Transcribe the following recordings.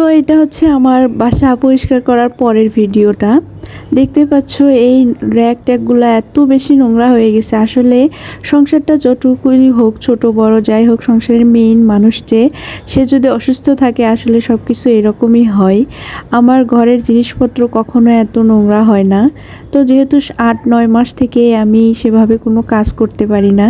তো এটা হচ্ছে আমার বাসা পরিষ্কার করার পরের ভিডিওটা। দেখতে পাচ্ছ এই র্যাক ট্যাগগুলো এত বেশি নোংরা হয়ে গেছে। আসলে সংসারটা যতটুকুই হোক, ছোট, বড়, যাই হোক, সংসারের মেইন মানুষ যে, সে যদি অসুস্থ থাকে, আসলে সব কিছু এরকমই হয়। আমার ঘরের জিনিসপত্র কখনো এত নোংরা হয় না। তো যেহেতু আট, নয় মাস থেকে আমি সেভাবে কোনো কাজ করতে পারি না,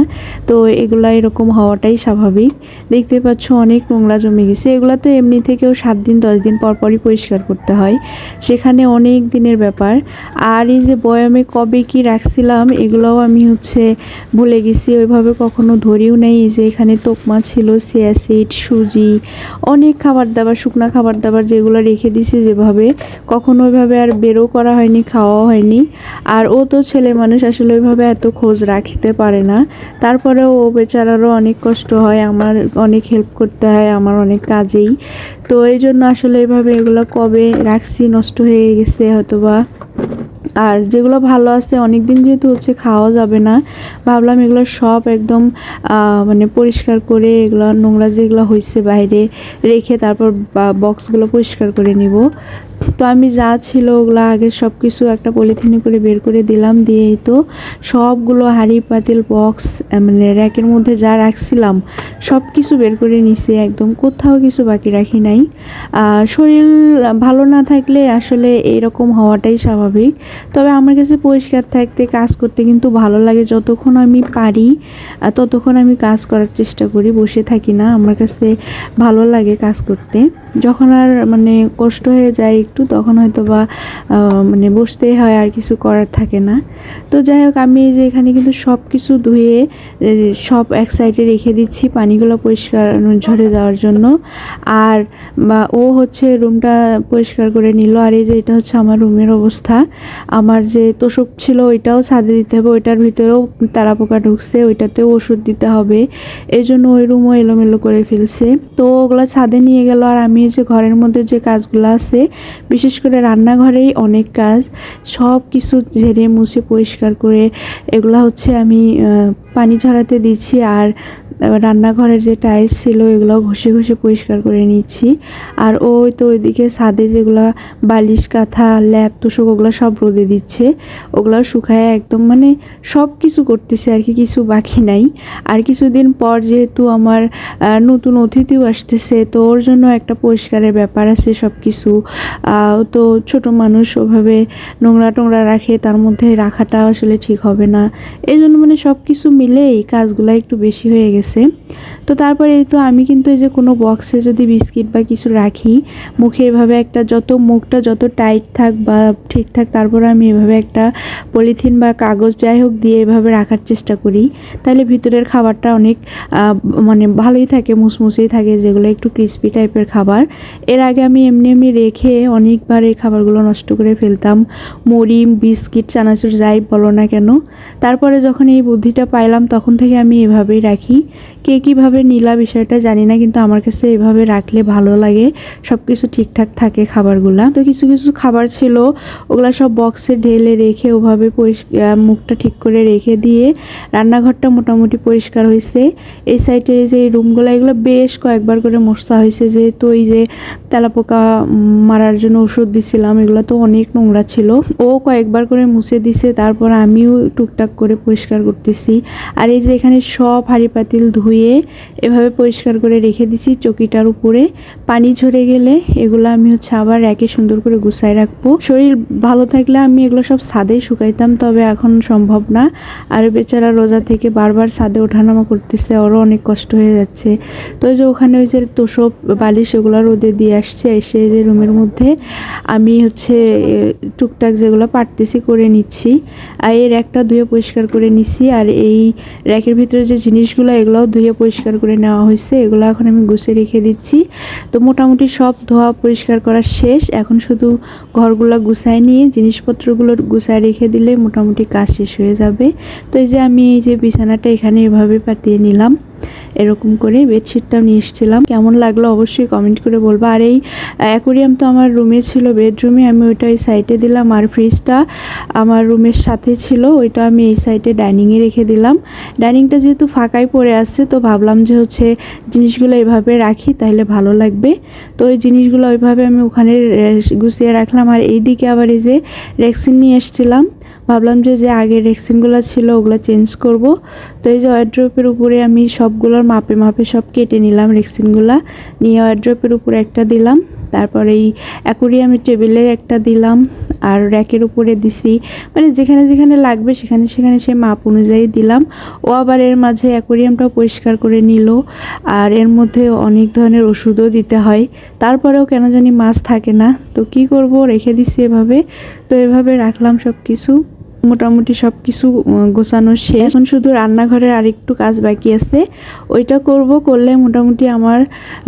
তো এগুলা এরকম হওয়াটাই স্বাভাবিক। দেখতে পাচ্ছ অনেক নোংরা জমে গেছে। এগুলো তো এমনি থেকেও সাত দিন, দশ দিন পর পরই পরিষ্কার করতে হয়। সেখানে অনেক দিনের ব্যাপার। আর এই যে বয়ামে কবে কি রাখছিলাম, এগুলোও আমি হচ্ছে ভুলে গেছি, ওইভাবে কখনো ধরিও নেই। এই যে এখানে তোকমা ছিল সিয়াসিড সুজি, অনেক খাবার দাবার শুকনো খাবার দাবার যেগুলো রেখে দিছি যেভাবে। কখনো ওইভাবে আর বেরও করা হয়নি খাওয়া হয়নি। আর ও তো ছেলে মানুষ, আসলে ওইভাবে এত খোঁজ রাখতে পারে না। তারপরেও ও বেচারারও অনেক কষ্ট হয়, আমার অনেক হেল্প করতে হয়, আমার অনেক কাজেই। তো এই জন্য আসলে এভাবে এগুলো কবে রাখছি, নষ্ট হয়ে গেছে হয়তোবা। আর যেগুলো ভালো আছে অনেক দিন যেহেতু হচ্ছে খাওয়া যাবে না, ভাবলাম এগুলো সব একদম মানে পরিষ্কার করে এগুলো নোংরা যেগুলো হয়েছে বাইরে রেখে তারপর বক্সগুলো পরিষ্কার করে নিব। তো আমি যা ছিল ওগুলো আগে সব কিছু একটা পলিথিনে করে বের করে দিলাম, দিয়েই তো সবগুলো হাঁড়ি পাতিল, বক্স মানে র্যাকের মধ্যে যা রাখছিলাম সব কিছু বের করে নিছি, একদম কোথাও কিছু বাকি রাখি নাই। শরীর ভালো না থাকলে আসলে এরকম হওয়াটাই স্বাভাবিক। তবে আমার কাছে পরিষ্কার থাকতে, কাজ করতে কিন্তু ভালো লাগে, যতক্ষণ আমি পারি ততক্ষণ আমি কাজ করার চেষ্টা করি, বসে থাকি না। আমার কাছে ভালো লাগে কাজ করতে। যখন আর মানে কষ্ট হয়ে যায় একটু তখন হয়তো বা মানে বসতেই হয়, আর কিছু করার থাকে না। তো যাই হোক, আমি যে এখানে কিন্তু সব কিছু ধুয়ে সব এক সাইডে রেখে দিচ্ছি পানিগুলো পরিষ্কার ঝরে যাওয়ার জন্য। আর, বা ও হচ্ছে রুমটা পরিষ্কার করে নিল। আর এই যে এটা হচ্ছে আমার রুমের অবস্থা। আমার যে তোষক ছিল ওইটাও ছাদে দিতে হবে, ওইটার ভিতরেও তেলাপোকা ঢুকছে, ওইটাতেও ওষুধ দিতে হবে। এই জন্য ওই রুমও এলোমেলো করে ফেলছে। তো ওগুলো ছাদে নিয়ে গেল। আর আমি যে ঘরের মধ্যে যে কাজগুলো আছে বিশেষ করে রান্নাঘরেই অনেক কাজ সব কিছু ঝেড়ে মুছে পরিষ্কার করে এগুলা হচ্ছে আমি পানি ঝরাতে দিচ্ছি আর রান্নাঘরের যে টাইলস ছিল এগুলো ঘষে ঘষে পরিষ্কার করে নিচ্ছি। আর ওই তো ওইদিকে ছাদে যেগুলো বালিশ, কাঁথা ল্যাপ তোষক, ওগুলো সব রোদে দিচ্ছে। ওগুলো শুকায় একদম মানে সব কিছু করতেছে আর কি, কিছু বাকি নাই। আর কিছুদিন পর যেহেতু আমার নতুন অতিথিও আসতেছে, তো ওর জন্য একটা পরিষ্কারের ব্যাপার আছে সব কিছু তো ছোট মানুষ ওভাবে নোংরা টোংরা রাখে, তার মধ্যে রাখাটা আসলে ঠিক হবে না। এই জন্য মানে সব কিছু মিলেই কাজগুলো একটু বেশি হয়ে গেছে। তো তারপরে এই তো আমি কিন্তু এই যে কোনো বক্সে যদি বিস্কিট বা কিছু রাখি, মুখে এভাবে একটা যত মুখটা যত টাইট থাক বা ঠিক থাক, তারপরে আমি এভাবে একটা পলিথিন বা কাগজ যাই হোক দিয়ে এভাবে রাখার চেষ্টা করি। তাহলে ভিতরের খাবারটা অনেক মানে ভালোই থাকে, মুসমুসেই থাকে, যেগুলো একটু ক্রিস্পি টাইপের খাবার। এর আগে আমি এমনি এমনি রেখে অনেকবার এই খাবারগুলো নষ্ট করে ফেলতাম। মরিম বিস্কিট, চানাচুর, যাই বলো না কেন। তারপরে যখন এই বুদ্ধিটা পাইলাম তখন থেকে আমি এভাবেই রাখি। কে কীভাবে নিলা বিষয়টা জানি না, কিন্তু আমার কাছে এভাবে রাখলে ভালো লাগে। সব কিছু ঠিকঠাক থাকে খাবারগুলা। তো কিছু কিছু খাবার ছিল, ওগুলা সব বক্সে ঢেলে রেখে ওভাবে পরিষ্কার মুখটা ঠিক করে রেখে দিয়ে রান্নাঘরটা মোটামুটি পরিষ্কার হয়েছে এই সাইডে যে এই রুমগুলো এগুলো বেশ কয়েকবার করে মশা হয়েছে যেহেতু ওই যে তেলাপোকা মারার জন্য ওষুধ দিছিলাম, এগুলো তো অনেক নোংরা ছিল। ও কয়েকবার করে মুছে দিছে, তারপর আমিও টুকটাক করে পরিষ্কার করতেছি। আর এই যে এখানে সব হাঁড়ি পাতিল ধুয়ে এভাবে পরিষ্কার করে রেখে দিছি চকিটার উপরে। পানি ঝরে গেলে এগুলো আমি হচ্ছে আবার র্যাকে সুন্দর করে গুছাই রাখব। শরীর ভালো থাকলে আমি এগুলো সব ছাদেই শুকাইতাম, তবে এখন সম্ভব না। আর বেচারা রোজা থেকে বারবার ছাদে ওঠানামা করতেছে, ওরও অনেক কষ্ট হয়ে যাচ্ছে। তো যে ওখানে ওই যে তোষক বালিশ এগুলো রোদে দিয়ে আসছে, এসে যে রুমের মধ্যে আমি হচ্ছে টুকটাক যেগুলো পারতেছি করে নিচ্ছি। আর এর একটা ধুয়ে পরিষ্কার করে নিচ্ছি আর এই র্যাকের ভিতরে যে জিনিসগুলো, এগুলোও ধুয়ে পরিষ্কার করে নেওয়া হয়েছে। এগুলো এখন আমি গুছিয়ে রেখে দিচ্ছি। তো মোটামুটি সব ধোয়া পরিষ্কার করা শেষ। এখন শুধু ঘরগুলো গুছায় নিয়ে জিনিসপত্রগুলো গুছায় রেখে দিলে মোটামুটি কাজ শেষ হয়ে যাবে। তো এই যে আমি এই যে বিছানাটা এখানে এভাবে পাতিয়ে নিলাম। এরকম করে বেডশিটটাও নিয়ে এসেছিলাম। কেমন লাগল অবশ্যই কমেন্ট করে বলব। আর এই অ্যাকোরিয়াম তো আমার রুমে ছিল বেডরুমে আমি ওইটা ওই সাইডে দিলাম আর ফ্রিজটা আমার রুমের সাথে ছিল, ওইটা আমি এই সাইডে ডাইনিংয়ে রেখে দিলাম। ডাইনিংটা যেহেতু ফাঁকাই পড়ে আছে, তো ভাবলাম যে হচ্ছে জিনিসগুলো এভাবে রাখি, তাহলে ভালো লাগবে। তো ওই জিনিসগুলো ওইভাবে আমি ওখানে গুছিয়ে রাখলাম। আর এইদিকে আবার এই যে রেক্সিন নিয়ে এসেছিলাম, ভাবলাম যে যে আগের রেক্সিনগুলো ছিল, ওগুলো চেঞ্জ করব। তো এই যে ওয়ার্ড্রপের উপরে আমি সবগুলোর মাপে মাপে সব কেটে নিলাম রেক্সিনগুলো। নিয়ে ওয়ার্ড্রপের উপরে একটা দিলাম, তারপর এই অ্যাকোরিয়ামের টেবিলের একটা দিলাম, আর র্যাকের উপরে দিছি। মানে যেখানে যেখানে লাগবে সেখানে সেখানে সে মাপ অনুযায়ী দিলাম। ও আবার এর মাঝে অ্যাকোরিয়ামটাও পরিষ্কার করে নিল, আর এর মধ্যে অনেক ধরনের ওষুধও দিতে হয়। তারপরেও কেন জানি মাছ থাকে না, তো কি করব? রেখে দিছি এভাবে। তো এভাবে রাখলাম সব কিছু মোটামুটি সব কিছু গোছানো শেষ। এখন শুধু রান্নাঘরের আরেকটু কাজ বাকি আছে। ওইটা করব, করলে মোটামুটি আমার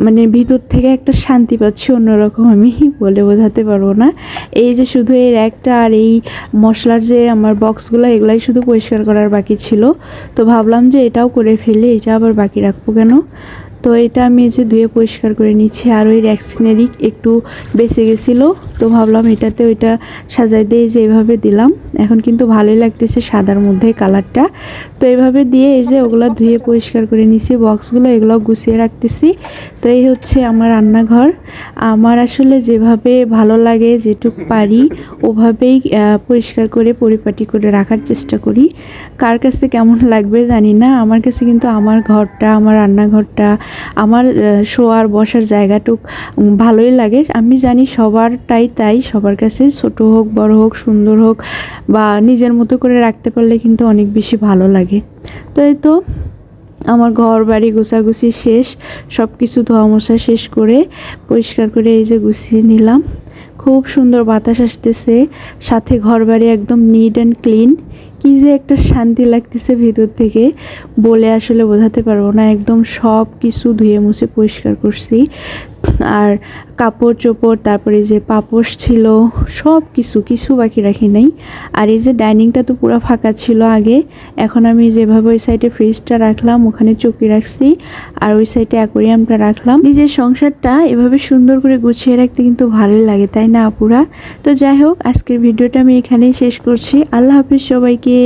মানে ভিতর থেকে একটা শান্তি পাচ্ছি, অন্যরকম আমি বলে বোঝাতে পারব না। এই যে শুধু এই র্যাকটা আর এই মশলার যে আমার বক্সগুলো, এগুলাই শুধু পরিষ্কার করার বাকি ছিল। তো ভাবলাম যে এটাও করে ফেলি, এটা আবার বাকি রাখব কেন? তো এটা আমি যে ধুয়ে পরিষ্কার করে নিচ্ছি। আর ওই র্যাক্সিনারি একটু বেঁচে গেছিল, তো ভাবলাম এটাতে ওইটা সাজাই দিয়ে যে এভাবে দিলাম। এখন কিন্তু ভালোই লাগতেছে সাদার মধ্যে কালারটা। তো এইভাবে দিয়ে এই যে ওগুলো ধুয়ে পরিষ্কার করে নিছি, বক্সগুলো এগুলো গুছিয়ে রাখতেছি। তো এই হচ্ছে আমার রান্নাঘর। আমার আসলে যেভাবে ভালো লাগে, যেটুক পারি, ওভাবেই পরিষ্কার করে, পরিপাটি করে রাখার চেষ্টা করি। কার কাছে কেমন লাগবে জানি না, আমার কাছে কিন্তু আমার ঘরটা, আমার রান্নাঘরটা আমার শোয়ার, বসার জায়গাটুক ভালোই লাগে। আমি জানি সবারটাই তাই, সবার কাছে ছোট হোক, বড় হোক, সুন্দর হোক, বা নিজের মতো করে রাখতে পারলে কিন্তু অনেক বেশি ভালো লাগে। তো এই তো, আমার ঘর বাড়ি গোছাগুছি শেষ সব কিছু ধোয়া শেষ করে, পরিষ্কার করে এই যে গুছিয়ে নিলাম। খুব সুন্দর বাতাস আসতেছে, সাথে ঘর বাড়ি একদম নিট অ্যান্ড ক্লিন কি যে একটা শান্তি লাগতেছে ভিতর থেকে বলে আসলে বোঝাতে পারব না। একদম সব কিছু ধুয়ে মুছে পরিষ্কার করছি। আর কাপড় চোপড়, তারপরে যে পাপোশ ছিল, সব কিছু কিছু বাকি রাখি নাই। আর এই যে ডাইনিংটা তো পুরো ফাঁকা ছিল আগে, এখন আমি যেভাবে ওই সাইডে ফ্রিজটা রাখলাম, ওখানে চকি রাখছি, আর ওই সাইডে অ্যাকোরিয়ামটা রাখলাম। নিজের সংসারটা এভাবে সুন্দর করে গুছিয়ে রাখতে কিন্তু ভালোই লাগে, তাই না আপুরা? তো যাই হোক, আজকের ভিডিওটা আমি এখানেই শেষ করছি। আল্লাহ হাফিজ সবাইকে।